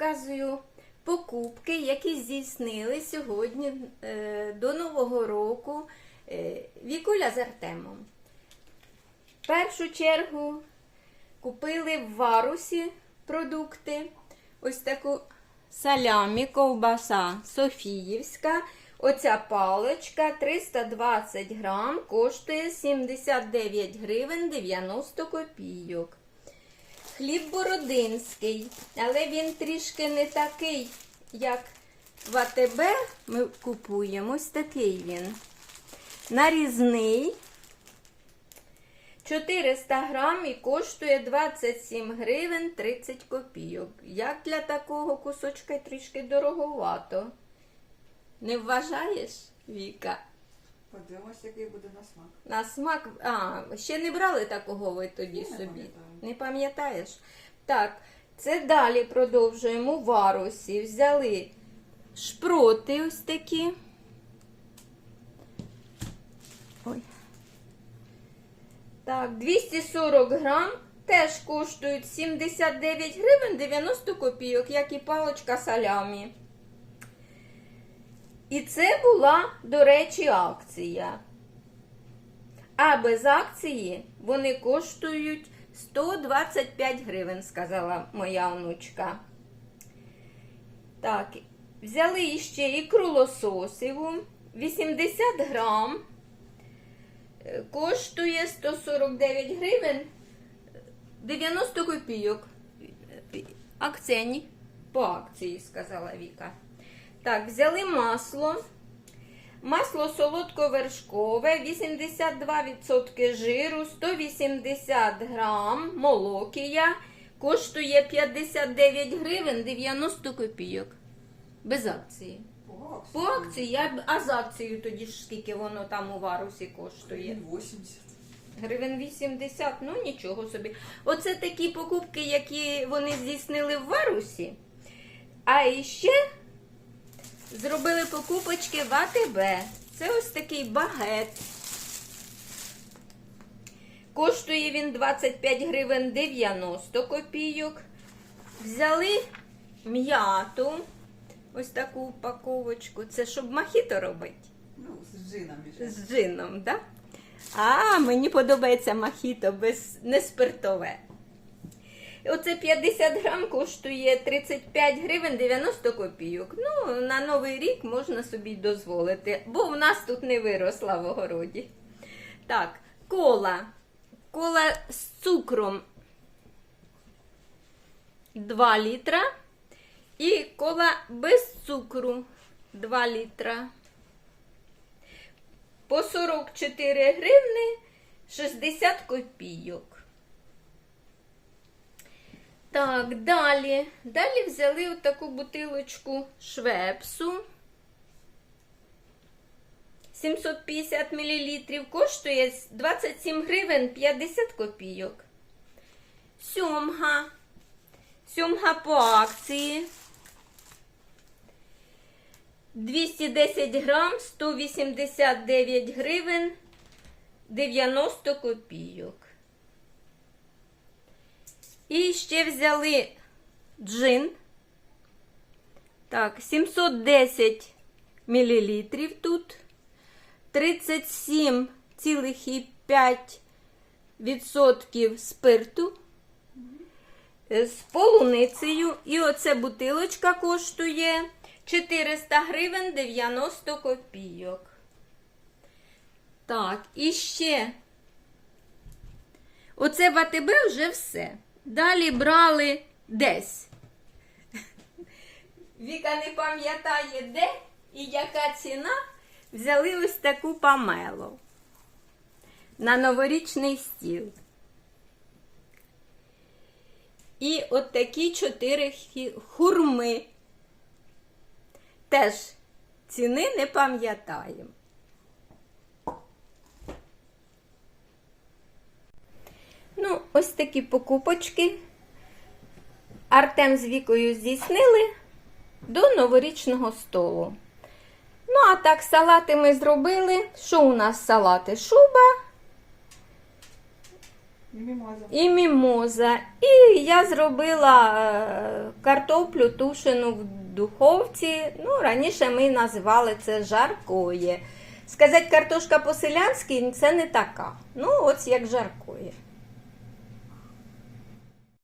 показую покупки, які здійснили сьогодні е, до Нового року е, Вікуля з Артемом. Першу чергу купили в Варусі продукти. Ось таку салямі, ковбаса Софіївська. Оця паличка 320 грам, коштує 79 гривень 90 копійок. Хліб бородинський, але він трішки не такий, як в АТБ ми купуємо. Ось такий він. Нарізний. 400 грам і коштує 27 гривень 30 копійок. Як для такого кусочка трішки дороговато. Не вважаєш, Віка? Подивимось, який буде на смак. На смак. А, ще не брали такого ви тоді Не собі. пам'ятаю. Не пам'ятаєш? Так, це далі продовжуємо варусі. Взяли шпроти ось такі. Ой. Так, 240 грам. Теж коштують 79 гривень 90 копійок, як і палочка салямі. І це була, до речі, акція. А без акції вони коштують 125 гривень, сказала моя онучка. Так, взяли іще ікру лососіву 80 грам. Е, Коштує 149 гривень 90 копійок. Е, Акційні. По акції, сказала Віка. Так, взяли масло. Масло солодковершкове, 82% жиру, 180 грам, молокія, коштує 59 гривень 90 копійок. Без акції. По акції, я- а з акцією тоді ж скільки воно там у варусі коштує? 80. Гривень 80, ну нічого собі. Оце такі покупки, які вони здійснили в варусі. А іще зробили покупочки в АТБ. Це ось такий багет. Коштує він 25 гривень 90 копійок. Взяли м'яту. Ось таку упаковочку. Це щоб махіто робити. Ну, з джином. З джином, так? А, мені подобається махіто без не спиртове. Оце 50 грам коштує 35 гривень 90 копійок. Ну, на новий рік можна собі дозволити, бо в нас тут не виросла в огороді. Так, кола. Кола з цукром 2 літра. І кола без цукру 2 літра по 44 гривни 60 копійок. Так, далі. Далі взяли таку бутилочку швепсу. 750 мл коштує 27 гривень 50 копійок. Сьомга. Сьомга по акції. 210 грам, 189 гривень 90 копійок. І ще взяли джин. Так, 710 мл тут. 37,5% спирту з полуницею. І оце бутилочка коштує 400 гривень 90 копійок. Так, і ще. Оце в АТБ вже все. Далі брали десь. Віка не пам'ятає де і яка ціна. Взяли ось таку памелу на новорічний стіл. І от такі чотири хурми. Теж ціни не пам'ятаємо. Ну, ось такі покупочки. Артем з Вікою здійснили до новорічного столу. Ну, а так, салати ми зробили. Що у нас салати? Шуба, І мімоза. і мімоза. І я зробила е, картоплю тушену в духовці. Ну, раніше ми називали це жаркоє. Сказати, картошка по-селянськи це не така. Ну, ось як жаркоє.